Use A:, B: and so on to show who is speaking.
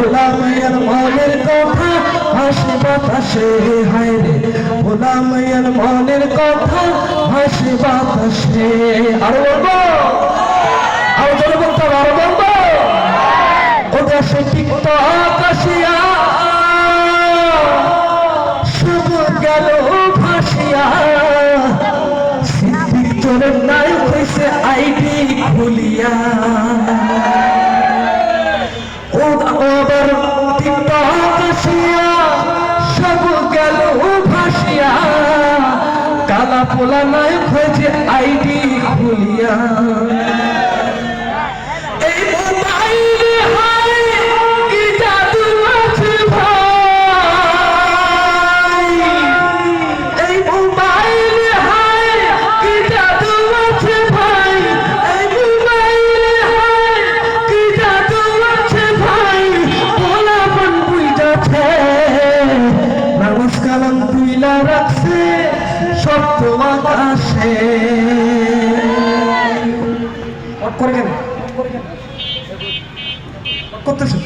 A: ভোলা মায়ের মনের কথা, হাসি বাতাসে হায় রে। ভোলা মায়ের মনের কথা, হাসি বাতাসে। আর বলব? আর জোরে বলতে আর বলব? ও দেশে তিক্ত আকাশিয়া শুভ গেল ভাসিয়া। সিদ্দিক চোরের নাই হয়েছে আইডি খুলিয়া। পোলা নাই হয়েছে আইডি খুলিয়া। এই সত্য আকাশে করে কেন করতেছে